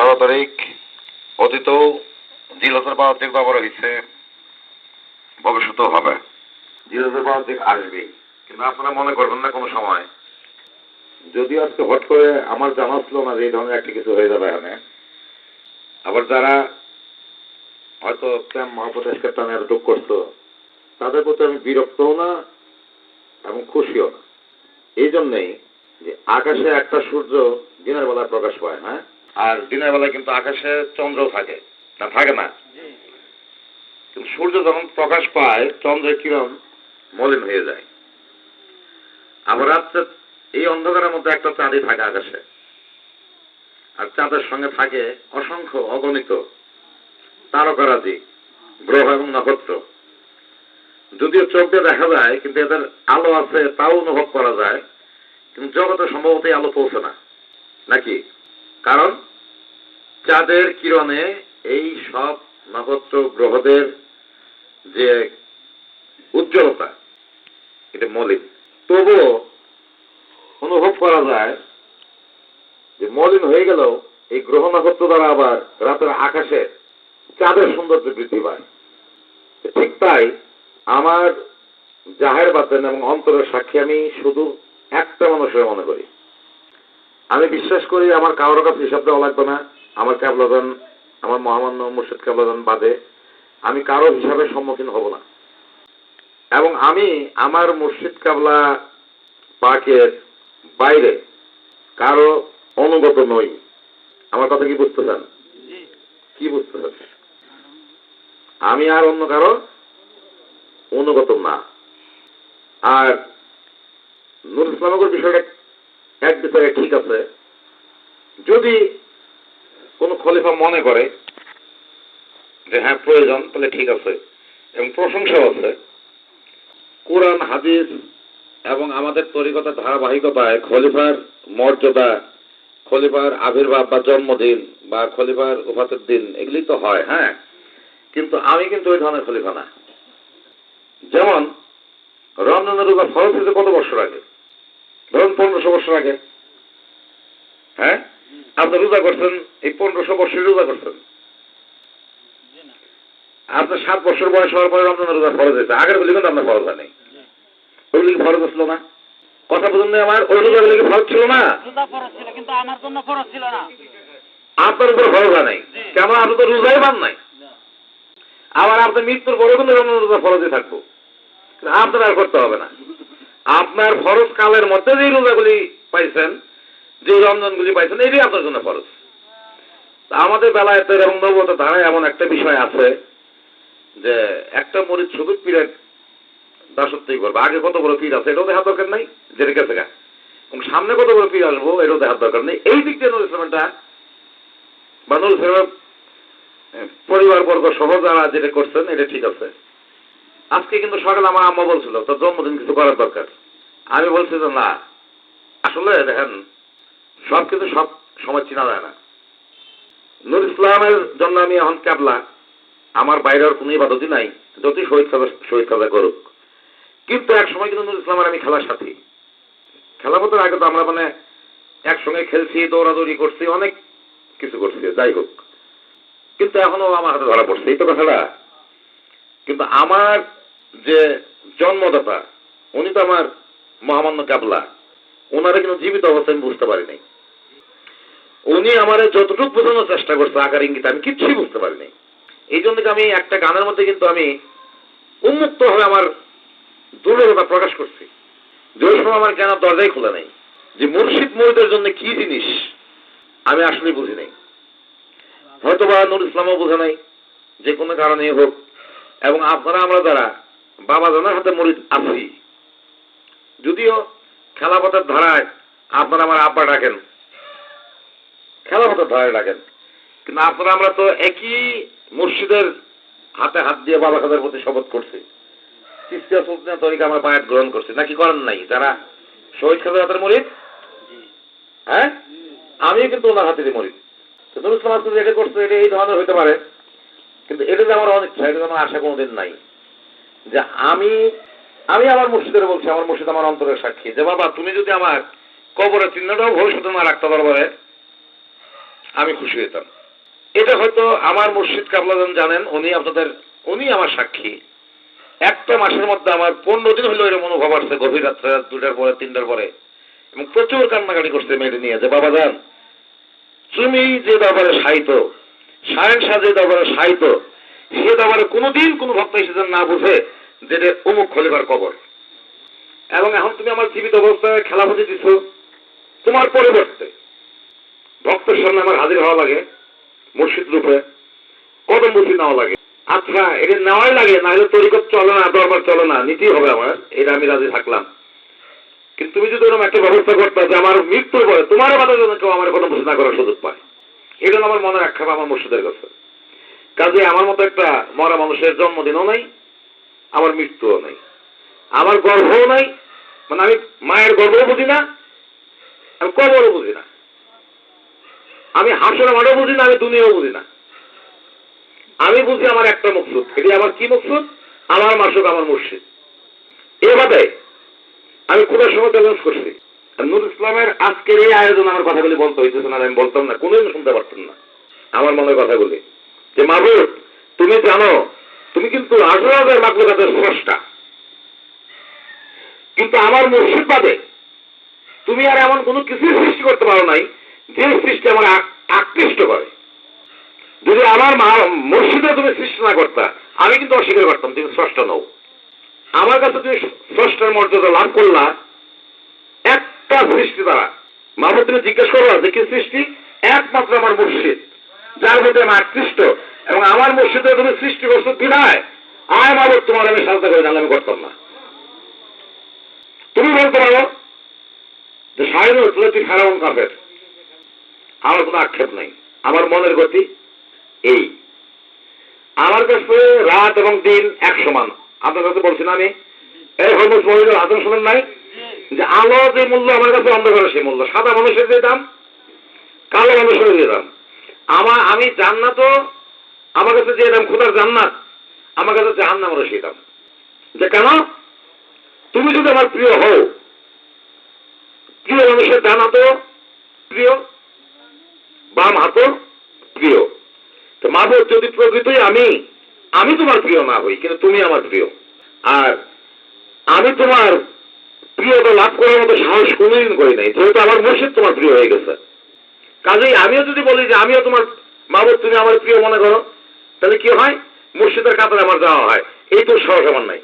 বারো তারিখ অতীতেও জিলতের বারো তারিখ ব্যবহার হয়েছে ভবিষ্যতেও হবে। জিলতের বারো তারিখ আসবেই কিন্তু আপনারা মনে করবেন না কোনো সময়। যদি আজকে হট করে আমার জানা ছিল না যে এই ধরনের একটা কিছু হয়ে যাবে এখানে আবার যারা হয়তো প্রেম মহাপ্রদেশকে টানে এতটুক করতো তাদের প্রতি আমি বিরক্তও না এবং খুশিও না। এই জন্যেই যে আকাশে একটা সূর্য দিনের বেলায় প্রকাশ পায় হ্যাঁ? আর দিনের বেলায় কিন্তু আকাশে চন্দ্রও থাকে। না থাকে না। কিন্তু সূর্য যখন প্রকাশ পায় চন্দ্রের কিরণ মলিন হয়ে যায়। আবার রাত্রে এই অন্ধকারের মধ্যে একটা চাঁদই থাকে আকাশে। আর চাঁদের সঙ্গে থাকে অসংখ্য অগণিত তারকারাজি গ্রহ এবং নক্ষত্র। যদিও চোখ দিয়ে দেখা যায় কিন্তু এদের আলো আছে তাও অনুভব করা যায়। কিন্তু জগতে সম্ভবত আলো পৌঁছে না। নাকি? কারণ চাঁদের কিরণে এই সব নক্ষত্র গ্রহদের যে উজ্জ্বলতা, এটা মলিন। তবুও অনুভব করা যায় যে মলিন হয়ে গেলেও এই গ্রহ নক্ষত্র দ্বারা আবার রাতের আকাশে চাঁদের সৌন্দর্য বৃদ্ধি পায়। ঠিক তাই আমার জাহের বাতেন এবং অন্তরের সাক্ষী আমি শুধু একটা মানুষের মনে করি। আমি বিশ্বাস করি আমার কারোর কাছে হিসাব দেওয়া লাগবে না। আমার ক্যাবলাদান আমার মহামান্য মুর্শিদ ক্যাবলাদান বাদে আমি কারও হিসাবে সম্মুখীন হব না। এবং আমি আমার মুর্শিদ কাবলা পাকের বাইরে কারও অনুগত নই। আমার কথা কি বুঝতেছেন কি বুঝতে চান? আমি আর অন্য কারও অনুগত না। আর নুর ইসলামকের বিষয়টা এক বিষয়ে ঠিক আছে। যদি কোনো খলিফা মনে করে যে হ্যাঁ প্রয়োজন, তাহলে ঠিক আছে। এবং প্রশংসাও আছে। কোরআন, হাদিস এবং আমাদের তরিকতার ধারাবাহিকতায় খলিফার মর্যাদা, খলিফার আবির্ভাব বা জন্মদিন বা খলিফার উপাতের দিন, এগুলি তো হয় হ্যাঁ। কিন্তু আমি কিন্তু ওই ধরনের খলিফা না। যেমন রমজানের রোজা ফরজ হয়েছে কত বছর আগে? ধরুন পনেরোশো বছর আগে। হ্যাঁ? আপনি রোজা করছেন এই পনেরোশো বছর রোজা করছেন। আপনার সাত বছর বয়স হওয়ার পরে রমজানের রোজা ফরজ হয়েছে। আগের গুলি কিন্তু আপনার ফরজ নাই ওইগুলি ফরজ ছিল না? কথা বুঝুন আমার ওই রোজা জন্য ফরজ ছিল না। আপনার উপর হয় নাই। কেমন আপনি তো রোজাই পান নাই। আবার আপনার মৃত্যুর পরে কিন্তু রমজান রোজা ফরজে থাকব। আপনার আর করতে হবে না। আপনার ফরজ কালের মধ্যে যে রোজাগুলি পাইছেন, যে রমজানগুলি পাইছেন, এটাই আপনার জন্য ফরজ। আমাদের বেলায় তো এরকম নবত ধারায় এমন একটা বিষয় আছে যে একটা মরিচ শুধু পীরের দাসত্বই করবে। আগে কত বড় পীর আছে, এটাও দেখার দরকার নাই, যেটা গেছে গা। সামনে কত বড় পীর আসব, এটাও দেখার দরকার নেই। এই দিক দিয়ে নুর ইসলামটা বা ইসলামের পরিবার বর্গ সহ যারা যেটা করছেন, এটা ঠিক আছে। আজকে কিন্তু সকালে আমার আম্মা বলছিল, তোর জন্মদিন কিছু করার দরকার? আমি বলছি যে, না। আসলে দেখেন, সব কিছু সব সময় চেনা যায় না। নুর ইসলামের জন্য আমি এখন ক্যাবলা। আমার বাইরের কোনো ইবাদতই নাই। যতই শহীদ কাজা শহীদ কাজা করুক। কিন্তু এক সময় কিন্তু নুর ইসলামের আমি খেলার সাথী। খেলা মতো আগে তো আমরা মানে একসঙ্গে খেলছি, দৌড়াদৌড়ি করছি, অনেক কিছু করছি, যাই হোক। কিন্তু এখনও আমার হাতে ধরা পড়ছে, এই তো কথাটা। কিন্তু আমার যে জন্মদাতা, উনি তো আমার মহামান্য কাবলা ওনারা কিন্তু জীবিত অবস্থায় আমি বুঝতে পারি নাই উনি আমার যতটুকু বোঝানোর চেষ্টা করছে, আকার ইঙ্গিত, আমি কিচ্ছুই বুঝতে পারি নাই এই জন্য আমি একটা গানের মধ্যে কিন্তু আমি উন্মুক্ত হয়ে আমার দুর্বলতা প্রকাশ করছি। যে সময় আমার জ্ঞানের দরজাই খোলা নাই। যে মুর্শিদ মরিদের জন্য কি জিনিস, আমি আসলে বুঝি নাই। হয়তো বা নুর ইসলামও বোঝা নাই, যে কোনো কারণে হোক। এবং আপনারা, আমরা যারা বাবা জানার হাতে মরিদ আছি। যদিও খেলাপথের ধারায় আপনারা আমার আব্বা ডাকেন। খেলাপথের ধারায় ডাকেন। কিন্তু আপনারা আমরা তো একই মসজিদের হাতে হাত দিয়ে বাবা খাদের প্রতি শপথ করছি। তিস্তিয়া সুলতান তরিকা আমরা বায়াত গ্রহণ করছি। নাকি করেন নাই? যারা শহীদ খাদের হাতের মরিদ হ্যাঁ? আমিও কিন্তু ওনার হাতে মরিদ তো নুরুল ইসলাম আজকে যেটা করছে এটা এই ধরনের হতে পারে। কিন্তু এটা যে আমার অনেক এটা আমার আশা কোনোদিন নাই। যে আমি আমি আমার মুর্শিদের বলছি, আমার মুর্শিদ আমার অন্তরের সাক্ষী। যে বাবা, তুমি যদি আমার কবরের চিহ্নটাও ভবিষ্যতে না রাখতে পারবে আমি খুশি হইতাম। এটা হয়তো আমার মুর্শিদ কাবলাজান জানেন, উনি আপনাদের, উনি আমার সাক্ষী। একটা মাসের মধ্যে আমার পনেরো দিন হলো এরকম অনুভব আসছে, গভীর রাত্রে দুটার পরে, তিনটার পরে। এবং প্রচুর কান্নাকাটি করছে মেয়েটি নিয়ে। যে বাবা যান তুমি যে দরবারে সাহিত্য, সায়ন শাহ যে দরবারে সাহিত্য সে দরবারে কোনোদিন কোনো ভক্ত এসে না বুঝে যে অমুক খলিবার কবর। এবং এখন তুমি আমার জীবিত অবস্থায় খেলা খেলাপতি দিচ্ছ তোমার পরিবর্তে। ভক্তের সামনে আমার হাজির হওয়া লাগে মুর্শিদ রূপে, কদম বুঝি নেওয়া লাগে। আচ্ছা এটা নেওয়াই লাগে না হলে তরিকত চলে না, দরবার চলে না, নিতেই হবে আমার, এটা আমি রাজি থাকলাম। কিন্তু তুমি যদি ওরকম একটা ব্যবস্থা করতে যে আমার মৃত্যুর পরে তোমার বাধা যেন কেউ আমার কদম ঘোষণা করার সুযোগ পায়। এটা আমার মনে রাখা আমার মুর্শিদের কাছে। কাজে আমার মতো একটা মরা মানুষের জন্মদিনও নাই, আমার মৃত্যুও নাই, আমার গর্ভও নাই মানে আমি মায়ের গর্ভও বুঝি না, আমি কবরও বুঝি না, আমি হাসর মাঠও বুঝি না, আমি দুনিয়াও বুঝি না। আমি বুঝি আমার একটা মকসুদ, এটি আমার কি মকসুদ? আমার মাসুক আমার মুর্শিদ। এভাবে আমি খুদার সময় চ্যালেঞ্জ করছি। নুর ইসলামের আজকের এই আয়োজন আমার কথাগুলি বলতে হইতেছে না, আমি বলতাম না কোনোদিন শুনতে পারতাম না। আমার মনের কথাগুলি। যে মাহবুব, তুমি জানো, তুমি কিন্তু আঠারো হাজার মাকলুকাতের স্রষ্টা। কিন্তু আমার মুর্শিদ বাদে তুমি আর এমন কোনো কিছুই সৃষ্টি করতে পারো নাই, যে সৃষ্টি আমার আকৃষ্ট করে। যদি আমার মা মুর্শিদে তুমি সৃষ্টি না করতা, আমি কিন্তু অস্বীকার করতাম, তুমি স্রষ্টা নও। আমার কাছে তুমি স্রষ্টার মর্যাদা লাভ করলা, একটা সৃষ্টি দ্বারা। মাহবুব, তুমি জিজ্ঞেস করো যে কি সৃষ্টি? একমাত্র আমার মুর্শিদ। যার মধ্যে আকৃষ্ট এবং আমার মুর্শিদে তুমি সৃষ্টি করছ বিনায়। আয় মাহবুব তোমার আমি সাজদা করে আমি করতাম না। তুমি বলতে পারো যে সাহেব তুই ফেরাউন কাফের। আমার কোনো আক্ষেপ নাই। আমার মনের গতি এই। আমার কাছে রাত এবং দিন এক সমান। আপনার কাছে বলছি না আমি? এই হরমুজ মহিলার আদর্শ শোনেন নাই? যে আলো যে মূল্য আমার কাছে অন্ধকারের সেই মূল্য। সাদা মানুষের যে দাম, কালো মানুষের যে দাম। আমার, আমি জান্নাতও, আমার কাছে যে দাম খোদার জান্নাত, আমার কাছে জাহান্নামেরও সেই দাম। যে কেন? তুমি যদি আমার প্রিয় হও, প্রিয় মানুষের ডান প্রিয় বাম হাতও প্রিয়। তো মাধব যদি প্রকৃতই আমি আমি তোমার প্রিয় না হই, কিন্তু তুমি আমার প্রিয়। আর আমি তোমার প্রিয়তা লাভ করার মতো সাহস কোনোদিন করি নাই, যেহেতু আমার মুর্শিদ তোমার প্রিয় হয়ে গেছে। কাজেই আমিও যদি বলি যে আমিও তোমার মাহবুব, তুমি আমার প্রিয় মনে করো, তাহলে কি হয়? মুর্শিদের কাতারে আমার যাওয়া হয়। এই তো সহজ আমার নাই।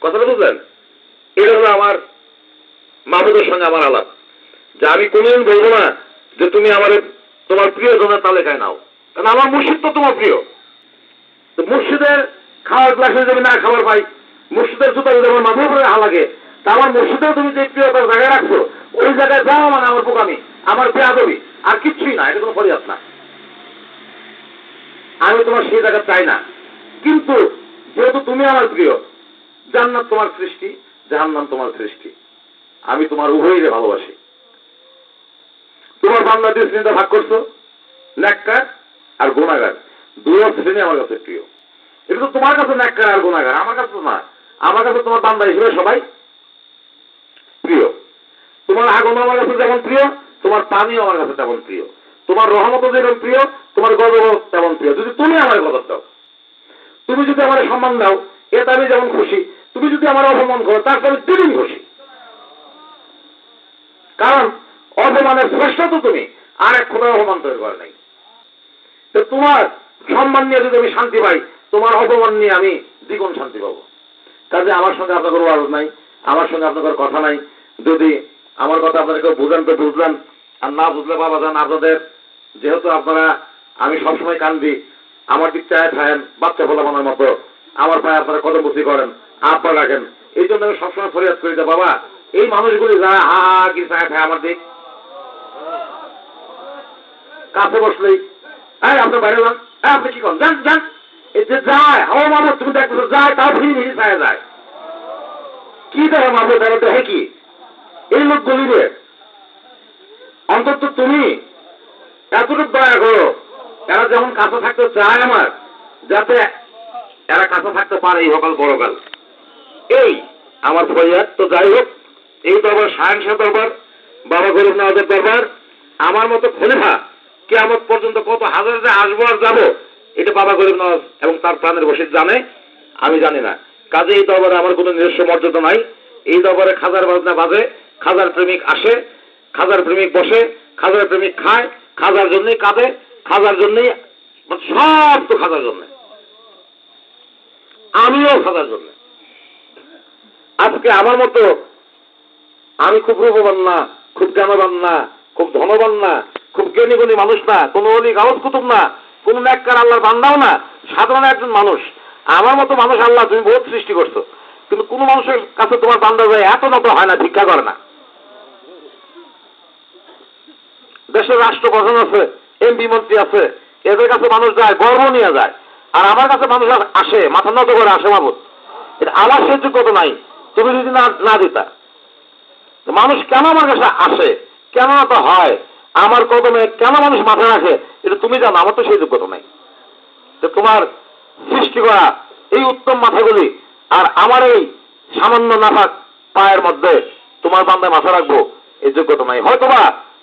কথাটা বুঝলেন? এটা হলো আমার মাহবুবের সঙ্গে আমার আলাপ। যে আমি কোনোদিন বলব না যে তুমি আমার তোমার প্রিয় জনের তালিকায় নাও। কারণ আমার মুর্শিদ তো তোমার প্রিয়। তো মুর্শিদের খাওয়ার গ্লাসে যদি না খাবার পাই, মুর্শিদের জুতা যদি আমার মাহবুবের হা লাগে, তা আমার মুর্শিদের তুমি যে প্রিয়তার জায়গায় রাখছো ওই জায়গায় যাও মানে আমার বোকামি, আমার বেয়াদবি, আর কিচ্ছুই না, এটা কোনো ফরিয়াদ না। আমি তোমার সেই জায়গা চাই না। কিন্তু যেহেতু তুমি আমার প্রিয়, জান্নাত তোমার সৃষ্টি, জাহান্নাম তোমার সৃষ্টি। আমি তোমার উভয়রে ভালোবাসি। তোমার বাংলাদেশ শ্রেণীটা ভাগ করছ, ন্যাক্কার আর গুণাগার দুই শ্রেণি আমার কাছে প্রিয়। এটা তো তোমার কাছে ন্যাক্কার আর গুণাগার, আমার কাছে তো না। আমার কাছে তোমার বান্দা হিসেবে সবাই তোমার আগুন আমার কাছে যেমন প্রিয়, তোমার পানিও আমার কাছে তেমন প্রিয়। তোমার রহমত যেমন প্রিয়, তোমার গর্ব তেমন প্রিয়। যদি তুমি আমার গজব দাও, তুমি যদি আমার সম্মান দাও, এতে আমি যেমন খুশি, তুমি যদি আমার অপমান করো, তার আমি খুশি। কারণ অপমানের শ্রেষ্ঠ তো তুমি, আর এক খোদার অপমান তৈরি করে নাই। তো তোমার সম্মান নিয়ে যদি আমি শান্তি পাই, তোমার অপমান নিয়ে আমি দ্বিগুণ শান্তি পাবো। কাজে আমার সঙ্গে আপনার কোনো আলোচ নাই, আমার সঙ্গে আপনাদের কথা নাই। যদি আমার কথা আপনাদেরকে বুঝলেন তো বুঝলেন আর না বুঝলে বাবা যান আপনাদের। যেহেতু আপনারা, আমি সবসময় কান্দি, আমার দিক চায় থাকেন, বাচ্চা ফোলা ফোলামানের মতো। আমার পায়ে আপনারা কত বুদ্ধি করেন আপনারা রাখেন। এই জন্য আমি সবসময় ফরিয়াদ করি যে, বাবা, এই মানুষগুলি যারা হা হা কি চায় খায় আমার দিক। কাছে বসলেই হ্যাঁ আপনার বাইরে যান হ্যাঁ আপনি কি করেন? যান যান। এই যে যায়, হাওয়া মানুষ তুমি দেখতেছো, যায়, তাও ফিরে ফিরে চায় যায়। কি দেখে তারা দেখে কি? এই লোক গলিবে অন্তত তুমি এতটুকু দয়া করো, এরা যেমন কাছে থাকতে চায় আমার, যাতে এরা কাছে থাকতে পারে এই সকাল বড়কাল এই আমার ফরিয়াদ, তো যাই হোক, এই দরবার সায়ন শাহ দরবার, বাবা গরিব নওয়াজের দরবার, আমার মতো খলিফা কেয়ামত পর্যন্ত কত হাজার আসব আর যাব, এটা বাবা গরিব নওয়াজ এবং তার প্রাণের বসে জানে, আমি জানি না। কাজে এই দরবারে আমার কোনো নিজস্ব মর্যাদা নাই, এই দরবারে খাজার বাজনা বাজে খাজার প্রেমিক আসে, খাজার প্রেমিক বসে, খাজার প্রেমিক খায়, খাজার জন্যই কাঁদে, খাজার জন্যই, সব তো খাজার জন্য। আমিও খাজার জন্য। আজকে আমার মতো আমি খুব রূপবান না, খুব জ্ঞানবান না, খুব ধনবান না, খুব জ্ঞানী গুণী মানুষ না, কোনো অলি কাগজ কুতুব না, কোনো ন্যাক্কার আল্লাহর বান্দাও না, সাধারণ একজন মানুষ। আমার মতো মানুষ আল্লাহ তুমি বহুত সৃষ্টি করছ। কিন্তু কোনো মানুষের কাছে তোমার বান্দা যায় এত নত হয় না, ভিক্ষা করে না। দেশের রাষ্ট্রপ্রধান আছে এমপি মন্ত্রী আছে, এদের কাছে মানুষ যায়, গর্ব নিয়ে যায়। আর আমার কাছে মানুষ আসে, মাথা নত করে আসে মাবুদ এটা আমার সে যোগ্যতা নাই, তুমি যদি না দিতা। মানুষ কেন আমার কাছে আসে? কেন এত হয়? আমার কদমে কেন মানুষ মাথা রাখে? এটা তুমি জানো, আমার তো সেই যোগ্যতা নাই। তো তোমার সৃষ্টি করা এই উত্তম মাথাগুলি আর আমার এই সামান্য নাফাক পায়ের মধ্যে তোমার বান্দায় মাথা রাখব, এই যোগ্যতা নাই। হয়তোবা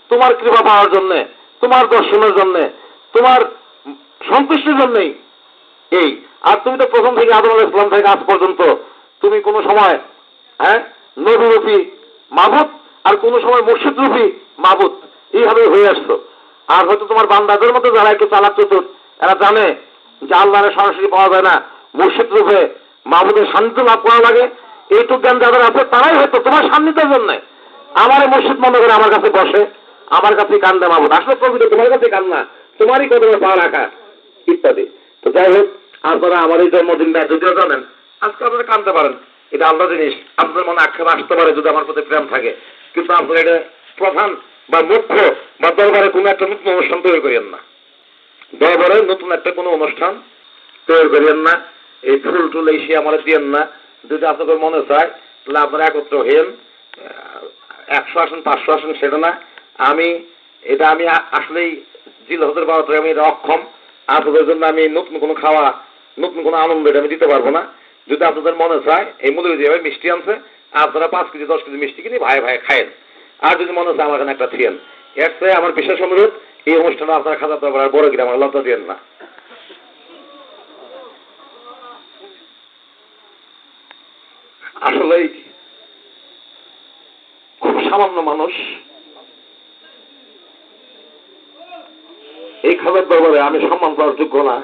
তোমার কৃপা পাওয়ার জন্যে, তোমার দর্শনের জন্যে, তোমার সন্তুষ্টির জন্যই এই। আর তুমি তো প্রথম থেকে আদম আলাহ ইসলাম থেকে আজ পর্যন্ত তুমি কোনো সময় হ্যাঁ নবীরূপী মাবুত আর কোনো সময় মুর্শিদ রূপী মাবুত এইভাবে হয়ে আসছো। আর হয়তো তোমার বান্দাদের মধ্যে যারা একটু চালাক চতুর এরা জানে যে আল্লাহরে সরাসরি পাওয়া যায় না। মুর্শিদ রূপে মাহবুদের সান্নিধ্য লাভ করা লাগে। এইটুক জ্ঞান যাদের আছে, তারাই হয়তো তোমার সান্নিধ্যের জন্য। আমার মসজিদ মনে করে আমার কাছে বসে। আমার কাছে কান্দে মাহবুদ আসলে প্রকৃত, তোমার কাছে কান্না। তোমারই কদমে পা রাখা। ইত্যাদি। তো যাই হোক, আপনারা আমার এই জন্মদিনটা যদিও জানেন। আজকে আপনারা কানতে পারেন। এটা আলাদা জিনিস। আপনাদের মনে আক্ষেপ আসতে পারে যদি আমার প্রতি প্রেম থাকে। কিন্তু আপনারা এটা প্রধান বা মুখ্য বা দরবারে কোনো একটা নতুন অনুষ্ঠান তৈরি করিয়েন না। দরবারে নতুন একটা কোনো অনুষ্ঠান তৈরি করিয়েন না। এই ফুল টুল এসে আমার দিয়েন না। যদি আপনাদের মনে চায়, তাহলে আপনারা একত্র হইন একশো আসেন, পাঁচশো আসেন, সেটা না। আমি, এটা আমি আসলেই জিল হজের বাবাতে আমি এটা অক্ষম আপনাদের জন্য আমি নতুন কোনো খাওয়া, নতুন কোনো আনন্দ এটা আমি দিতে পারব না। যদি আপনাদের মনে চায়, এই মুদির যেভাবে মিষ্টি আনছে, আপনারা পাঁচ কেজি, দশ কেজি মিষ্টি কিনে ভাই ভাই খায়েন। আর যদি মনে চায়, আমার এখানে একটা থিয়েন এর চেয়ে আমার বিশেষ অনুরোধ, এই অনুষ্ঠানে আপনারা খাজা দরবার আর বড় কিনে আমার লজ্জা দিয়েন না। আসলেই খুব সামান্য মানুষ এই খাজার দরবারে আমি সম্মান পাওয়ার যোগ্য না।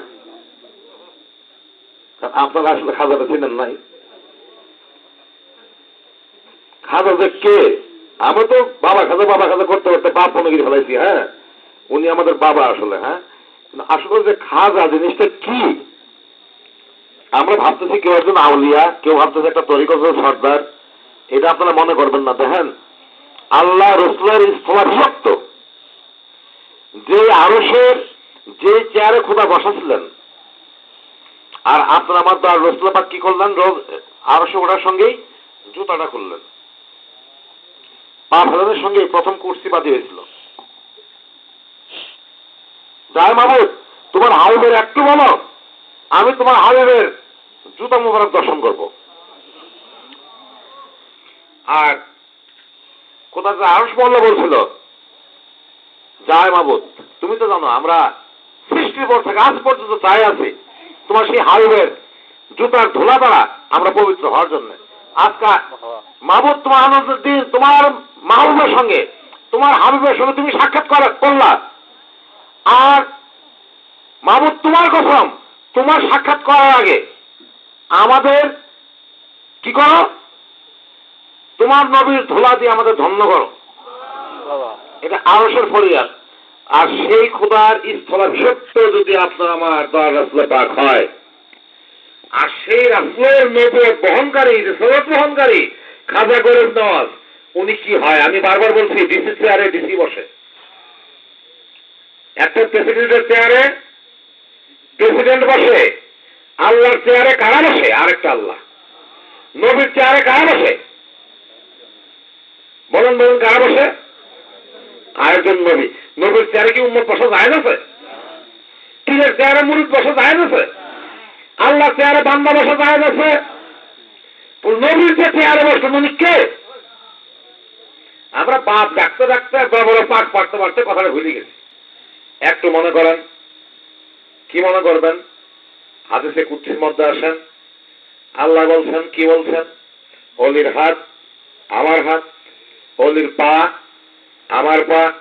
আপনারা আসলে খাজাটা চিনেন নাই। খাজা যে কে? আমি তো বাবা খাজা বাবা খাজা করতে করতে বাপ মনে ফেলাইছি হ্যাঁ? উনি আমাদের বাবা আসলে হ্যাঁ? আসলে যে খাজা জিনিসটা কি? আমরা ভাবতেছি কেউ একজন আউলিয়া, কেউ ভাবতেছে একটা তরিকত সর্দার। এটা আপনারা মনে করবেন না, দেখেন? আল্লাহ রসুলের স্থলাভিষক্ত। যে আরসের যে চেয়ারে খোদা বসাছিলেন, আর আপনার আমার আর রসুলাবাদ কি করলেন? আরসে ওঠার সঙ্গেই জুতাটা খুললেন পা সঙ্গে প্রথম কুর্সি বাদি হয়েছিল। যাই মাহবুদ তোমার হাউবের একটু বলো, আমি তোমার হাউবের জুতা মুবারক দর্শন করব। আর কোথায় আরস মোল্লা বলছিল যায় মাহবুদ তুমি তো জানো, আমরা সৃষ্টির পর থেকে আজ পর্যন্ত চাই আছি তোমার সেই হাউবের জুতার ধুলা দ্বারা আমরা পবিত্র হওয়ার জন্য। আজকা মাহবুদ তোমার আনন্দের দিন, তোমার মাহবুবের সঙ্গে, তোমার হাবিবের সঙ্গে তুমি সাক্ষাৎ করা- করলা। আর মাহবুদ তোমার কসম, তোমার সাক্ষাৎ করার আগে আমাদের কি করো? তোমার নবীর ধুলা দিয়ে আমাদের ধন্য করো। এটা আরসের ফরিয়াদ। আর সেই খোদার স্থলাভিষিক্ত যদি আপনার আমার দয়াল রাসুলের পাক হয়, আর সেই রাসুলের নবুয় বহনকারী রিসালাত বহনকারী, খাজা গরিব নওয়াজ, উনি কি হয়? আমি বারবার বলছি ডিসি চেয়ারে ডিসি বসে। একটা প্রেসিডেন্টের চেয়ারে প্রেসিডেন্ট বসে, আল্লাহর চেয়ারে কারা বসে? আরেকটা আল্লাহ। নবীর চেয়ারে কারা বসে? বলেন বলেন, কারা বসে? আরেকজন নবী। নবীর চেয়ারে কি উম্মত বসা যায় না পীরের চেয়ারে মুরিদ বসা যায় না আল্লাহ চেয়ারে বান্দা বসা যায় না নবীর যে চেয়ারে বসেন উনি কে? আমরা বাপ ডাকতে ডাকতে বড় বড় পাক পাঠতে পারতে কথাটা ভুলে গেছি। একটু মনে করেন। কি মনে করবেন? হাদিসে কুচ্ছির মধ্যে আসেন। আল্লাহ বলছেন, কি বলছেন? অলির হাত, আমার হাত, অলির পা আমার পা,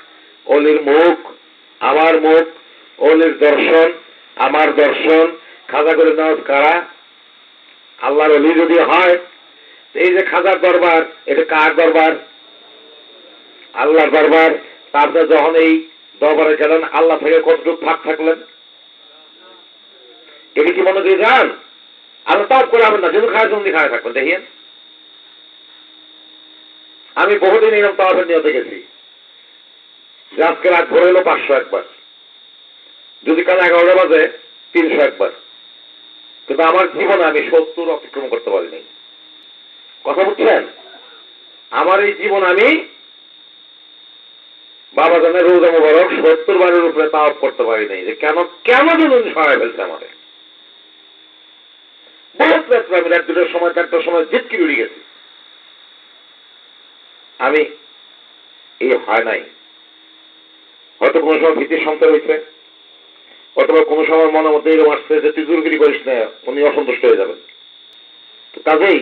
অলির মুখ, আমার মুখ, অলির দর্শন, আমার দর্শন। খাজা করে নামাজ কারা? আল্লাহর অলি যদি হয় এই যে খাজার দরবার, এটা কার দরবার? আল্লাহর দরবার। তারপরে যখন এই দরবারে গেলেন, আল্লাহ থেকে কতটুকু ফাঁক থাকলেন? এটা কি মনে দিয়ে যান আল্লাহ তাপ করে হবেন না, যেহেতু খায় তুমি খায় থাকবেন দেখিয়েন আমি বহুদিন এরকম তাওয়াফের নিয়তে গেছি। যে আজকে রাত ভরে হলো পাঁচশো একবার। যদি কাল এগারোটা বাজে, তিনশো একবার। কিন্তু আমার জীবনে আমি সত্তর অতিক্রম করতে পারিনি। কথা বুঝছেন? আমার এই জীবন আমি বাবা জানের রোজা মুবারক সত্তর বারের উপরে তাওয়াফ করতে পারি নাই যে কেন কেন যেন সরাই ফেলছে আমারে। বহুত রাত্রে আমি রাত দুটোর সময়, চারটার সময় জিতকি উড়ে গেছি। আমি, এই হয় নাই। হয়তো কোনো সময় ভীতির সন্তান হয়েছে অথবা কোনো সময় মনের মধ্যে এরকম আসছে যে তুই দুর্গিরি করিস না, উনি অসন্তুষ্ট হয়ে যাবেন। তো কাজেই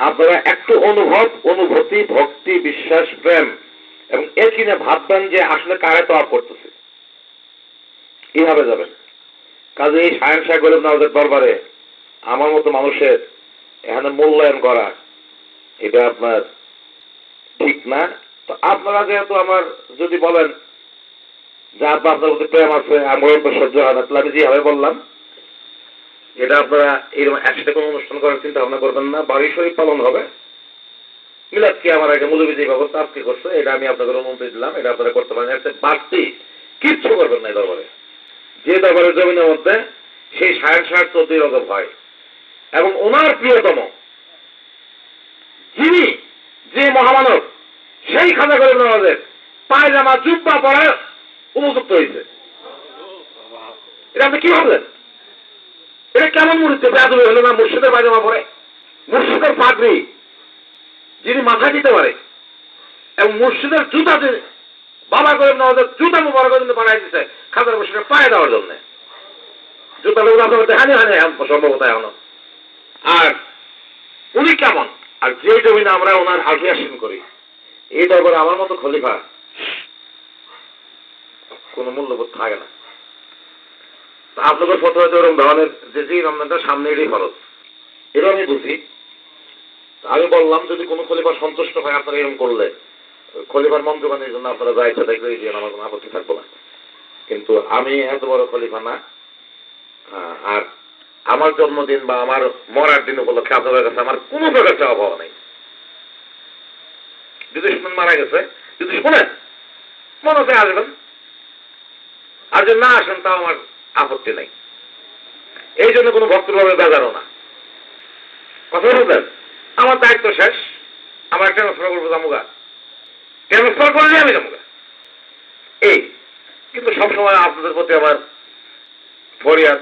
আপনারা একটু অনুভব, অনুভূতি, ভক্তি, বিশ্বাস, প্রেম এবং এ কিনে ভাববেন যে আসলে কারে তো আপ করতেছে। এইভাবে যাবেন? কাজে এই সায়ন শাহ গরিব নওয়াজের দরবারে আমার মতো মানুষের এখানে মূল্যায়ন করা, এটা আপনার ঠিক না। তো আপনারা যেহেতু আমার যদি বলেন যে আপনার প্রতি প্রেম আছে আমার সহ্য হয় না। তাহলে আমি যেভাবে বললাম, এটা আপনারা এরকম একসাথে কোনো অনুষ্ঠান করার চিন্তা ভাবনা করবেন না। বাড়ি শরীফ পালন হবে। মিলাদ কি আমার একটা মূল্যবিধি ব্যবস্থা আজকে করছে, এটা আমি আপনাদের অনুমতি দিলাম, এটা আপনারা করতে পারেন। একটা বাড়তি কিচ্ছু করবেন না দরবারে। যে দরবারের জমিনের মধ্যে সেই সাড়ে ষাট চোদ্দই রকম হয়। এবং ওনার প্রিয়তম যিনি যে মহামানব, সেই খাজা করে আমাদের পায়জামা, জুব্বা পরার উপযুক্ত হয়েছে এটা আপনি কি ভাবলেন? এটা কেমন মুহূর্তে বেদবি হলো না মুর্শিদের পায়জামা পরে? মুর্শিদের পাগড়ি, যিনি মাথা দিতে পারে, এবং মুর্শিদের জুতা যে বাবা করে আমাদের জুতা মুবারকের জন্য বানাই দিচ্ছে খাজার বসে পায়ে দেওয়ার জন্য। জুতা লোক আপনার দেখানি হয় না সম্ভবত এখনও। আর উনি কেমন? আর যে জমিনে আমরা ওনার আগ্রাসন করি, এই দরবারে আমার মতো খলিফা কোনো মূল্যবোধ থাকে না। আপনাদের ফটো হয়তো ওরকম ধরনের যে যে রমজানটা সামনে এটাই খরচ এটা আমি বুঝি। আমি বললাম, যদি কোনো খলিফা সন্তুষ্ট হয়, আপনারা এরকম করলে। খলিফার মন্ত্রবাণীর জন্য আপনারা যা ইচ্ছা দেখলে দিয়ে আমার কোনো আপত্তি থাকব না। কিন্তু আমি এত বড় খলিফা না। আর আমার জন্মদিন বা আমার মরার দিন উপলক্ষে আপনাদের কাছে আমার কোনো প্রকার চাওয়া পাওয়া নেই। যদি শুনেন মারা গেছে, যদি শুনেন মনে হতে আসবেন। আর যদি না আসেন তাও আমার আপত্তি নাই। এই জন্য কোনো ভক্তভাবে বেজারও না। কথা বলবেন আমার দায়িত্ব শেষ। আমার ট্রান্সফার করব জামুগা। ট্রান্সফার করলে আমি জামুগা? এই কিন্তু সবসময় আপনাদের প্রতি আমার ফরিয়াদ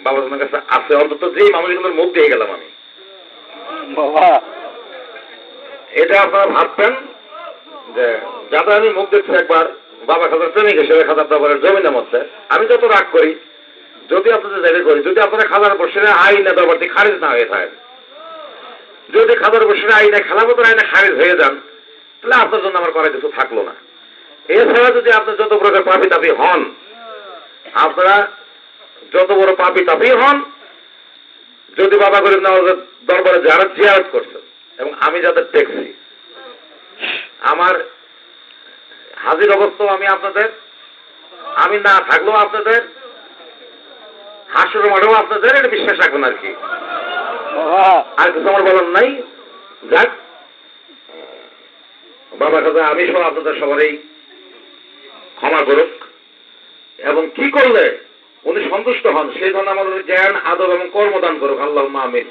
বাবা তোমার কাছে আছে। অন্তত যেই মানুষগুলোর মুখ দিয়ে গেলাম আমি। বাবা। এটা আপনারা ভাববেন যে যাতে আমি মুখ দেখছি একবার বাবা খাতার প্রেমিক হিসেবে খাতার দাবারের জমিনের মধ্যে। আমি যত রাগ করি, যদি আপনাদের জায়গা করি, যদি আপনারা খাতার বসে আইনে দরবারটি খারিজ না হয়ে থাকে যদি খাতার বসে আইনে খেলাপথের আইনে খারিজ হয়ে যান, তাহলে আপনার জন্য আমার করার কিছু থাকল না। এছাড়া যদি আপনার যত প্রকার পাপি তাপি হন, আপনারা যত বড় পাপি তাপি হন, যদি বাবা গরিব নওয়াজের দরবারে যারা জিয়ারত করছেন, এবং আমি যাদের দেখছি, আমার হাজির অবস্থাও আমি আপনাদের, আমি না থাকলেও আপনাদের, হাসুর মাঠেও আপনাদের, এটা বিশ্বাস রাখবেন আর কি। আর কিছু আমার বলার নাই। যাক বাবা কাছে আমি সব আপনাদের সবারই ক্ষমা করুক। এবং কি করলে উনি সন্তুষ্ট হন, সেই ধরনের আমাদের জ্ঞান আদব এবং কর্মদান করুক। আল্লাহ আমিন।